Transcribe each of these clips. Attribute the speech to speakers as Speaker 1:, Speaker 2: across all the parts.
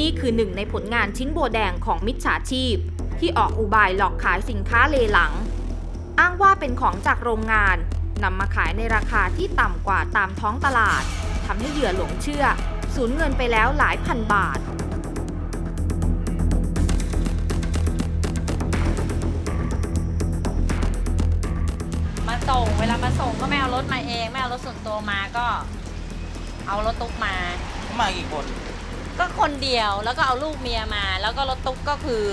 Speaker 1: นี่คือหนึ่งในผลงานชิ้นโบแดงของมิจฉาชีพ ที่ออกอุบายหลอกขายสินค้าเลหลัง อ้างว่าเป็นของจากโรงงานนำมาขายในราคาที่ต่ำกว่าตามท้องตลาดทำให้เหยื่อหลงเชื่อ สูญเงินไปแล้วหลายพันบาท
Speaker 2: มาส่งเวลามาส่งก็ไม่เอารถมาเองไม่เอารถส่วนตัวมาก็ เอารถตุ๊กมา
Speaker 3: มากี่คน
Speaker 2: ก็คนเดียวแล้วก็เอาลูกเมียมา แล้วก็รถตุ๊กก็คือ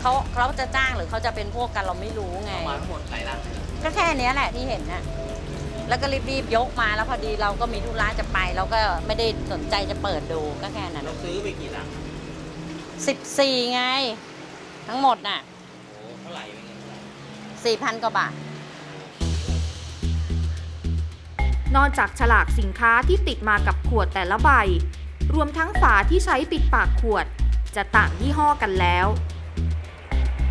Speaker 2: เขาเขาจะจ้างหรือเขาจะเป็นพวกกันเราไม่รู้ไง
Speaker 3: เอามาทั้งหมดหลายลัง
Speaker 2: ก็แค่เนี้ยแหละที่เห็นน่ะแล้วก็รีบๆยกมาแล้วพอดีเราก็มีธุระจะไป เราก็ไม่ได้สนใจจะเปิดดูก็แค่นั้น
Speaker 3: เราซื้อไปกี่ลัง
Speaker 2: สิบสี่ไง ทั้งหมดน่ะ
Speaker 3: โอ้เท่าไหร่เป็นเงินเท่าไหร่
Speaker 2: สี่พันกว่าบาท
Speaker 1: นอกจากฉลากสินค้าที่ติดมากับขวดแต่ละใบ รวมทั้งฝาที่ใช้ปิดปากขวด จะต่างยี่ห้อกันแล้ว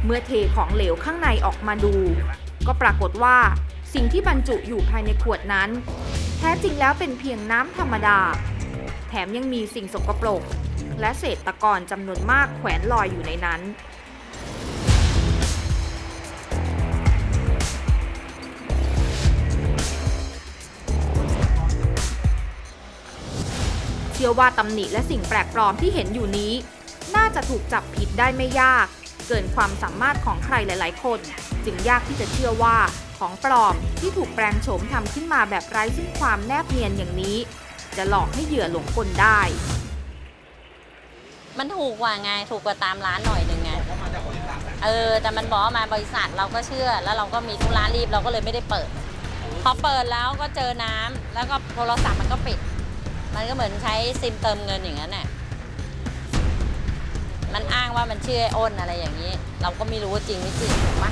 Speaker 1: เมื่อเทของเหลวข้างในออกมาดู ก็ปรากฏว่าสิ่งที่บรรจุอยู่ภายในขวดนั้น แท้จริงแล้วเป็นเพียงน้ำธรรมดา แถมยังมีสิ่งสกปรก และเศษตะกอนจำนวนมากแขวนลอยอยู่ในนั้น ชื่อว่าตำหนิและสิ่งแปลกปลอมที่เห็นอยู่นี้ น่าจะถูกจับผิดได้ไม่ยาก เกินความสามารถของใครหลายๆ คน จึงยากที่จะเชื่อว่าของปลอมที่ถูกแปลงโฉมทำขึ้นมาแบบไร้ซึ่งความแนบเนียนอย่างนี้ จะหลอกให้เหยื่อหลงกลได้
Speaker 2: มันถูกกว่าไงถูกกว่าตามร้านหน่อยหนึ่งไงเออ แต่มันบอกว่ามาบริษัทเราก็เชื่อ แล้วเราก็มีธุระรีบเราก็เลยไม่ได้เปิดพอเปิดแล้วก็เจอน้ำแล้วก็โทรศัพท์มันก็ปิด มันก็เหมือนใช้ซิมเติมเงินอย่างนั้นน่ะ มันอ้างว่ามันชื่อไอ้อ้นอะไรอย่างนี้ เราก็ไม่รู้ว่าจริงไม่จริงถูกปะ